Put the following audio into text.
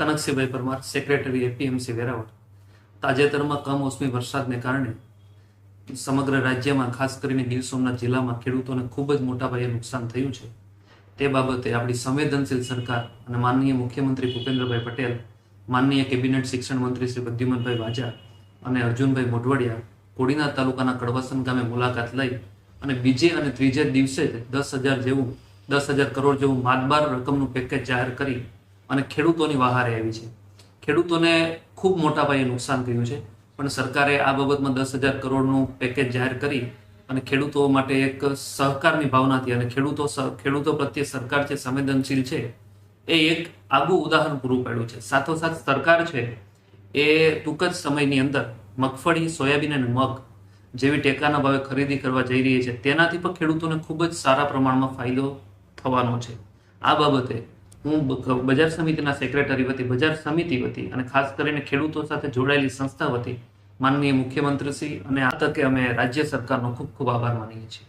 Kanaksinhbhai Parmar secretary APMC Veraval. તાજેતરમાં કમોસમી વરસાદને કારણે સમગ્ર રાજ્યમાં, ખાસ કરીને ગીર સોમનાથ જિલ્લામાં ખેડૂતોને ખૂબ જ મોટા પાયે નુકસાન થયું છે. તે બાબતે આપણી સંવેદનશીલ સરકાર અને માનનીય મુખ્યમંત્રી ભૂપેન્દ્રભાઈ પટેલ, માનનીય કેબિનેટ શિક્ષણ મંત્રી શ્રી પ્રદ્યુમનભાઈ વાજા અને અર્જુનભાઈ મોઢવાડિયા કોડીનાર તાલુકાના કડવાસન ગામે મુલાકાત લઈ અને બીજે અને ત્રીજે દિવસે જ દસ હજાર જેવું, દસ હજાર કરોડ જેવું માતબાર રકમનું પેકેજ જાહેર કરી અને ખેડૂતોની વહારે આવી છે. ખેડૂતોને ખૂબ મોટા પાયે નુકસાન કર્યું છે. પણ સરકારે આ બાબતમાં દસ હજાર કરોડનું પેકેજ જાહેર કરી અને ખેડૂતો માટે એક સહકારની ભાવનાથી અને ખેડૂતો ખેડૂતો પ્રત્યે સરકાર જે સંવેદનશીલ છે, એ એક આગવું ઉદાહરણ પૂરું પાડ્યું છે. સાથોસાથ સરકાર છે, એ ટૂંક જ સમયની અંદર મગફળી, સોયાબીન અને મગ જેવી ટેકાના ભાવે ખરીદી કરવા જઈ રહી છે. તેનાથી પણ ખેડૂતોને ખૂબ જ સારા પ્રમાણમાં ફાયદો થવાનો છે. આ બાબતે હું બજાર સમિતિના સેક્રેટરી વતી, બજાર સમિતિ વતી અને ખાસ કરીને ખેડૂતો સાથે જોડાયેલી સંસ્થા વતી, માનનીય મુખ્યમંત્રીશ્રી અને આ તકે અમે રાજ્ય સરકારનો ખૂબ ખૂબ આભાર માનીએ છીએ.